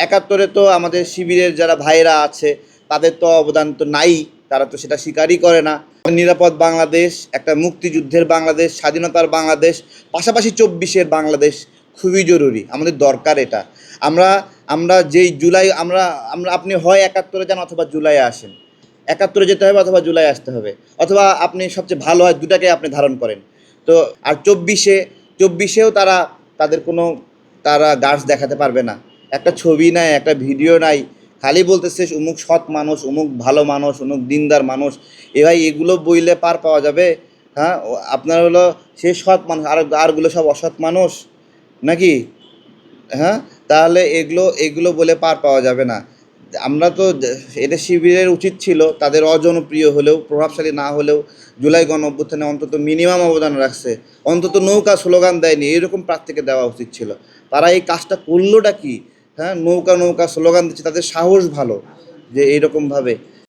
একাত্তরে তো আমাদের শিবিরের যারা ভাইরা আছে, তাদের তো অবদান তো নাই, তারা তো সেটা স্বীকারই করে না। নিরাপদ বাংলাদেশ, একটা মুক্তিযুদ্ধের বাংলাদেশ, স্বাধীনতার বাংলাদেশ, পাশাপাশি চব্বিশের বাংলাদেশ খুবই জরুরি, আমাদের দরকার এটা। আমরা আমরা যেই জুলাই, আমরা আমরা, আপনি হয় একাত্তরে যান অথবা জুলাইয়ে আসেন। একাত্তরে যেতে হবে অথবা জুলাই আসতে হবে। অথবা আপনি সবচেয়ে ভালো হয় দুটাকে আপনি ধারণ করেন। তো, আর চব্বিশে, চব্বিশেও তারা, তাদের কোনো, তারা গাছ দেখাতে পারবে না। একটা ছবি নাই, একটা ভিডিও নাই, খালি বলতেছে অমুক সৎ মানুষ অমুক ভালো মানুষ অমুক দিনদার মানুষ। এ ভাই এগুলো বইলে পার পাওয়া যাবে? হ্যাঁ আপনার হলো সে সৎ মানুষ, আর, আরগুলো সব অসৎ মানুষ? নাকি? হ্যাঁ তাহলে এগুলো এগুলো বলে পার পাওয়া যাবে না। আমরা তো এটা শিবিরের উচিত ছিল, তাদের অজনপ্রিয় হলেও, প্রভাবশালী না হলেও, জুলাই গণ অভ্যুত্থানে অন্তত মিনিমাম অবদান রাখছে। অন্তত নৌকা স্লোগান দেয়নি, এরকম প্রার্থীকে দেওয়া উচিত ছিল। তারা এই কাজটা করলোটা কি? হ্যাঁ নৌকা নৌকা স্লোগান দিচ্ছে তাদের সাহস ভালো যে এইরকমভাবে।